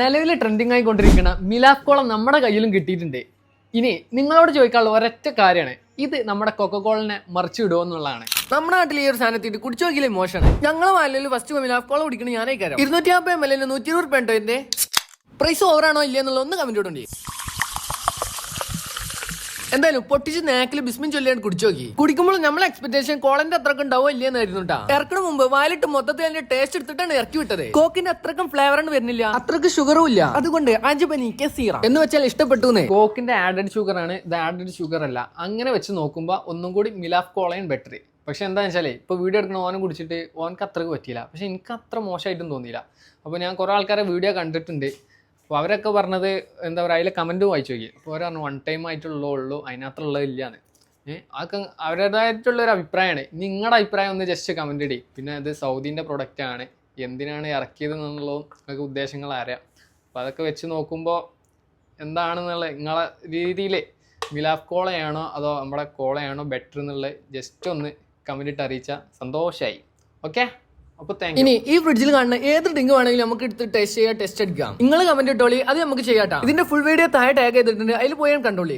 നിലവിൽ ട്രെൻഡിങ് ആയിക്കൊണ്ടിരിക്കുന്ന മിലാക്കോളം നമ്മുടെ കയ്യിലും കിട്ടിയിട്ടുണ്ട്. ഇനി നിങ്ങളോട് ചോദിക്കാനുള്ള ഒരൊറ്റ കാര്യമാണ്. ഇത് നമ്മുടെ കൊക്കക്കോളിനെ മറിച്ചു വിടുമോ എന്നുള്ളതാണ്. നമ്മുടെ നാട്ടിൽ ഈ ഒരു സാധനത്തിട്ട് കുടിച്ചു നോക്കിയില്ലേ മോശമാണ്. ഞങ്ങളെ വാലിൽ ഫസ്റ്റ് മിലാഫ് കോള കുടിക്കണ ഞാനേ ഇരുന്നൂറ്റി അമ്പത് എം എൽ നൂറ്റി ഇരുപത് റുപ്യ ഉണ്ടോ എന്റെ പ്രൈസ് ഓവറാണോ ഇല്ലയെന്നുള്ള ഒന്ന് കമന്റ് ഇടണ്ടേ എന്തായാലും പൊട്ടിച്ച് നാക്കിൽ ബിസ്മിൻ ചൊല്ലിയാണ് കുടിച്ചു നോക്കി. കുടിക്കുമ്പോൾ നമ്മളെ എക്സ്പെക്ടേഷൻ കോളന്റെ അത്രയ്ക്ക് ഉണ്ടാവോ ഇല്ലെന്നായിരുന്നു കേട്ടോ ഇറക്കണ മുമ്പ് വാലിട്ട് മൊത്തത്തിൽ അതിന്റെ ടേസ്റ്റ് എടുത്തിട്ടാണ് ഇറക്കി വിട്ടത്. കോക്കിന്റെ അത്രക്കും ഫ്ലേവർ ആണ് വരുന്നില്ല. അത്രയ്ക്ക് ഷുഗറും ഇല്ല. അതുകൊണ്ട് അജുബനി കെസീറ. എന്ന് വെച്ചാൽ ഇഷ്ടപ്പെട്ടു കോക്കിന്റെ ആഡഡ് ഷുഗർ ആണ്. ഇത് ആഡഡ് ഷുഗർ അല്ല. അങ്ങനെ വെച്ച് നോക്കുമ്പോൾ ഒന്നും കൂടി മിലാഫ് കോളയും ബെറ്റർ പക്ഷെ എന്താണെന്ന് വെച്ചാൽ ഇപ്പോൾ വീഡിയോ എടുക്കുന്ന ഓനെ കുടിച്ചിട്ട് ഓനക്ക് അത്രയ്ക്ക് പറ്റിയില്ല. പക്ഷെ എനിക്ക് അത്ര മോശമായിട്ടും തോന്നിയില്ല. അപ്പോൾ ഞാൻ കുറേ ആൾക്കാരെ വീഡിയോ കണ്ടിട്ടുണ്ട്. അപ്പോൾ അവരൊക്കെ പറഞ്ഞത് എന്താ പറയുക അതിലെ കമന്റ് വായിച്ചു നോക്കി. അപ്പോൾ അവർ പറഞ്ഞു വൺ ടൈം ആയിട്ടുള്ളൂ ഉള്ളൂ അതിനകത്തുള്ളത് ഇല്ലാന്ന്. ഏഹ് അതൊക്കെ അവരുടേതായിട്ടുള്ളൊരു അഭിപ്രായമാണ് നിങ്ങളുടെ അഭിപ്രായം ഒന്ന് ജസ്റ്റ് കമന്റ് ഇടി. പിന്നെ അത് സൗദീന്റെ പ്രൊഡക്റ്റാണ് എന്തിനാണ് ഇറക്കിയത് എന്നുള്ളതും നിങ്ങൾക്ക് ഉദ്ദേശങ്ങൾ അറിയാം. അപ്പോൾ അതൊക്കെ വെച്ച് നോക്കുമ്പോൾ എന്താണെന്നുള്ള നിങ്ങളെ രീതിയിൽ മിലാഫ് കോളയാണോ അതോ നമ്മുടെ കോളയാണോ ബെറ്റർ എന്നുള്ളത് ജസ്റ്റ് ഒന്ന് കമന്റ് ഇട്ട് അറിയിച്ചാൽ സന്തോഷമായി ഓക്കെ ഇനി ഈ ഫ്രിഡ്ജിൽ കാണുന്ന ഏത് ഡ്രിങ്ക് വേണമെങ്കിലും നമുക്ക് എടുത്ത് ടെസ്റ്റ് ചെയ്യാം ടെസ്റ്റ് അടിക്കാം നിങ്ങൾ കമന്റ് ഇട്ടോളി അത് നമുക്ക് ചെയ്യാട്ടാ ഇതിന്റെ ഫുൾ വീഡിയോ താഴെ ടാഗ് ചെയ്തിട്ടുണ്ട് അതിൽ പോയാൽ കണ്ടോളി.